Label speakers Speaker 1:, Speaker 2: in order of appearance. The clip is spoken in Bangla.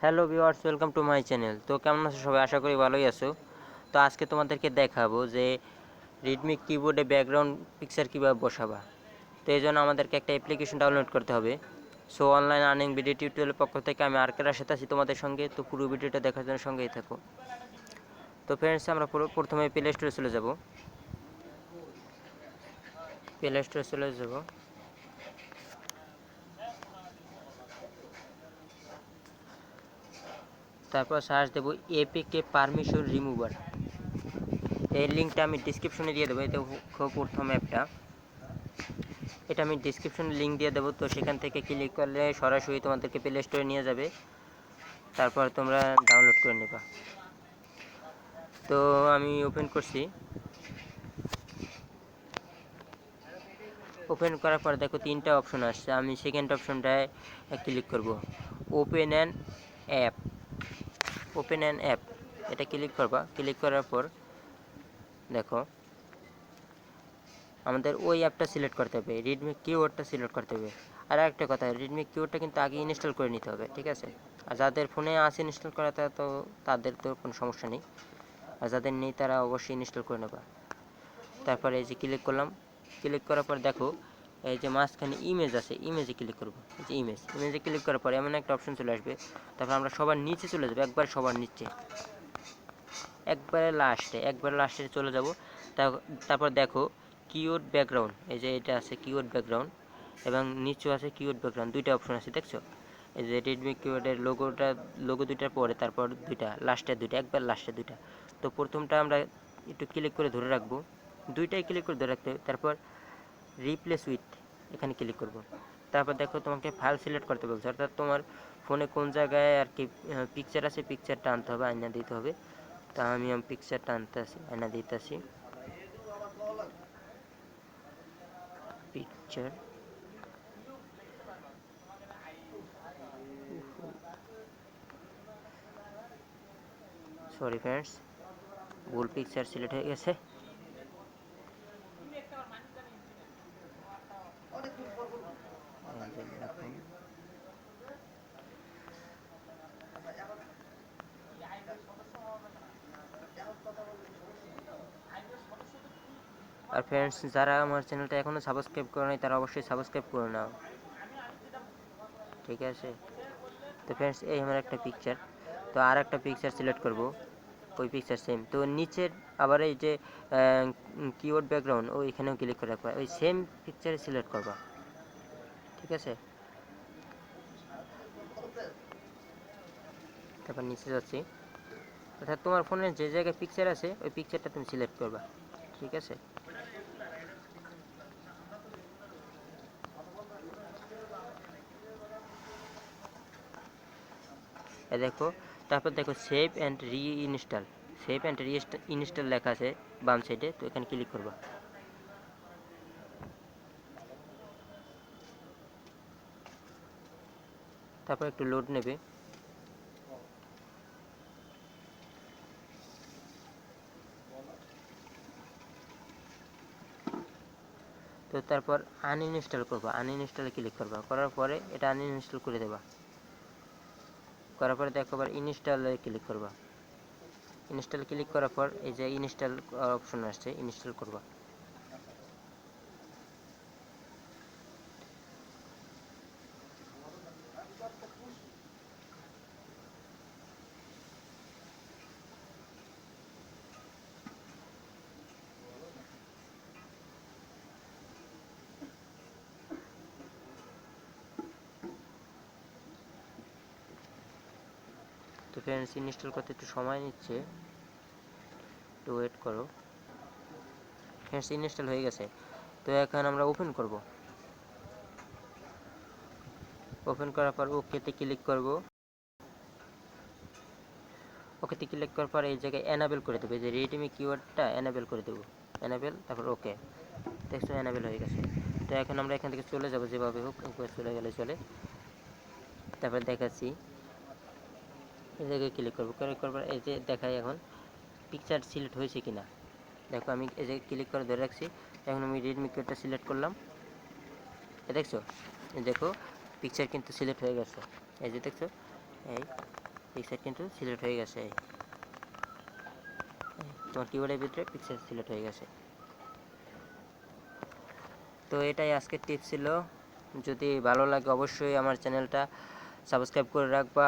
Speaker 1: Hello viewers, welcome to my channel. তো কেমন আছো সবাই? আশা করি ভালোই আছো। তো আজকে তোমাদেরকে দেখাবো যে রেডমি কিবোর্ডে ব্যাকগ্রাউন্ড পিকচার কীভাবে বসাবা। তো এই জন্য আমাদেরকে একটা অ্যাপ্লিকেশন ডাউনলোড করতে হবে। সো অনলাইন আর্নিং ভিডিও টিউটোরিয়ালের পক্ষ থেকে আমি আর কেরার সাথে আছি তোমাদের সঙ্গে। তো পুরো ভিডিওটা দেখার জন্য সঙ্গেই থাকো। তো ফ্রেন্ডস আমরা পুরো- প্রথমে প্লে স্টোরে চলে যাব। প্লে স্টোরে চলে যাব। তারপর সার্চ দেবো এপিকে পারমিশন রিমুভার এই লিঙ্কটা আমি ডিসক্রিপশনে দিয়ে দেবো এটা খুব প্রথম অ্যাপটা এটা আমি ডিসক্রিপশনে লিঙ্ক দিয়ে দেবো, তো সেখান থেকে ক্লিক করলে সরাসরি তোমাদেরকে প্লে স্টোরে নিয়ে যাবে। তারপর তোমরা ডাউনলোড করে নেবা। তো আমি ওপেন করছি। ওপেন করার পর দেখো তিনটা অপশন আসছে, আমি সেকেন্ড অপশনটায় ক্লিক করব। Open an app open an app, এটা ক্লিক করবা, ক্লিক করার পর দেখো, আমাদের ওই অ্যাপটা সিলেক্ট করতে হবে রেডমি কিওয়ার্ডটা সিলেক্ট করতে হবে। আর একটা কথা রেডমি কিওয়ার্ডটা কিন্তু আগে ইনস্টল করে নিতে হবে, ঠিক আছে? আর যাদের ফোনে আছে ইনস্টল করা, তা তো, তাদের তো কোনো সমস্যা নেই। আর যাদের নেই, তারা অবশ্যই ইনস্টল করে নেবা। তারপরে এই যে ক্লিক করলাম, ক্লিক করার পর দেখো এই যে মাঝখানে ইমেজ আছে ইমেজে ক্লিক করব। এই যে ইমেজ ইমেজে ক্লিক করার পরে এমন একটা অপশন চলে আসবে। তারপর আমরা সবার নিচে চলে যাব, একবার সবার নিচে। একবারে লাস্টে একবারে লাস্টে চলে যাব। তারপর দেখো কিওয়ার্ড ব্যাকগ্রাউন্ড এই যে এটা আছে কিওয়ার্ড ব্যাকগ্রাউন্ড এবং নিচেও আছে কিওয়ার্ড ব্যাকগ্রাউন্ড দুইটা অপশন আছে, দেখছ? এই যে রেডমি কিওয়ার্ডের লোগোটা লোগো দুইটার পরে, তারপর দুইটা লাস্টে দুইটা, একবার লাস্টে দুইটা। তো প্রথমটা আমরা একটু ক্লিক করে ধরে রাখব। দুইটাই ক্লিক করে ধরে রাখতে তারপর রিপ্লেস উইথ এখানে ক্লিক করব। তারপর দেখো তোমাকে ফাইল সিলেক্ট করতে বলছে। অর্থাৎ তোমার ফোনে কোন জায়গায় আর কি পিকচার আছে পিকচারটা আনতে হবে, আয়না দিতে হবে। তা আমি আমি পিকচারটা আনতে আসি, আয়না দিতে আসি। পিকচার সরি ফ্রেন্ডস ভুল পিকচার সিলেক্ট হয়ে গেছে। আর ফ্রেন্ডস যারা আমার চ্যানেলটা এখনও সাবস্ক্রাইব করে নাই, তারা অবশ্যই সাবস্ক্রাইব করে নাও। ঠিক আছে? তো ফ্রেন্ডস এই আমার একটা পিকচার তো আর একটা পিকচার সিলেক্ট করব। ওই পিকচার সেম তো নিচের আবার এই যে কিওয়ার্ড ব্যাকগ্রাউন্ড ও এখানেও ক্লিক করে রাখবা। ওই সেম পিকচারে সিলেক্ট করবা। ঠিক আছে? তারপর নিচে যাচ্ছি। অর্থাৎ তোমার ফোনের যে জায়গায় পিকচার আছে, ওই পিকচারটা তুমি সিলেক্ট করবা। ঠিক আছে? দেখো, তারপর দেখো save and reinstall save and install লেখা আছে বাম সাইডে তো এখানে ক্লিক করবা। তারপর একটু লোড নেবে। তো তারপর আনইনস্টল করবা। আনইনস্টলে ক্লিক করবা। করার পরে এটা আনইনস্টল করে দেবা। করার পরে দেখো আবার ইনস্টলে ক্লিক করবা। ইনস্টল ক্লিক করার পর এই যে ইনস্টল অপশন আসছে ইনস্টল করবা। তো ফ্রেন্ডস ইনস্টল করতে একটু সময় নিচ্ছে। একটু ওয়েট করো। ফ্রেন্ডস ইনস্টল হয়ে গেছে। তো এখন আমরা ওপেন করব। ওপেন করার পর ওকেতে ক্লিক করব। ওকেতে ক্লিক করার পর এই জায়গায় এনাবেল করে দেবে। যে রেডমি কিওয়ার্ডটা এনাবেল করে দেবো। এনাবেল তারপর ওকে দেখছ এনাবেল হয়ে গেছে। তো এখন আমরা এখান থেকে চলে যাব যেভাবে হোক চলে গেলে চলে। তারপর দেখাচ্ছি। এই জায়গায় ক্লিক করব। ক্লিক করবার এই যে দেখাই এখন পিকচার সিলেক্ট হয়েছে কিনা। দেখো আমি এই যে ক্লিক করে ধরে রাখছি, এখন আমি রেডমি কিওয়ার্ডটা সিলেক্ট করলাম। এ দেখছ? দেখো পিকচার কিন্তু সিলেক্ট হয়ে গেছে। এই যে দেখছ? এই পিকচার কিন্তু সিলেক্ট হয়ে গেছে, এই। তোমার কিবোর্ডের ভিতরে পিকচার সিলেক্ট হয়ে গেছে। তো এটাই আজকের টিপস ছিল। যদি ভালো লাগে অবশ্যই আমার চ্যানেলটা সাবস্ক্রাইব করে রাখবা।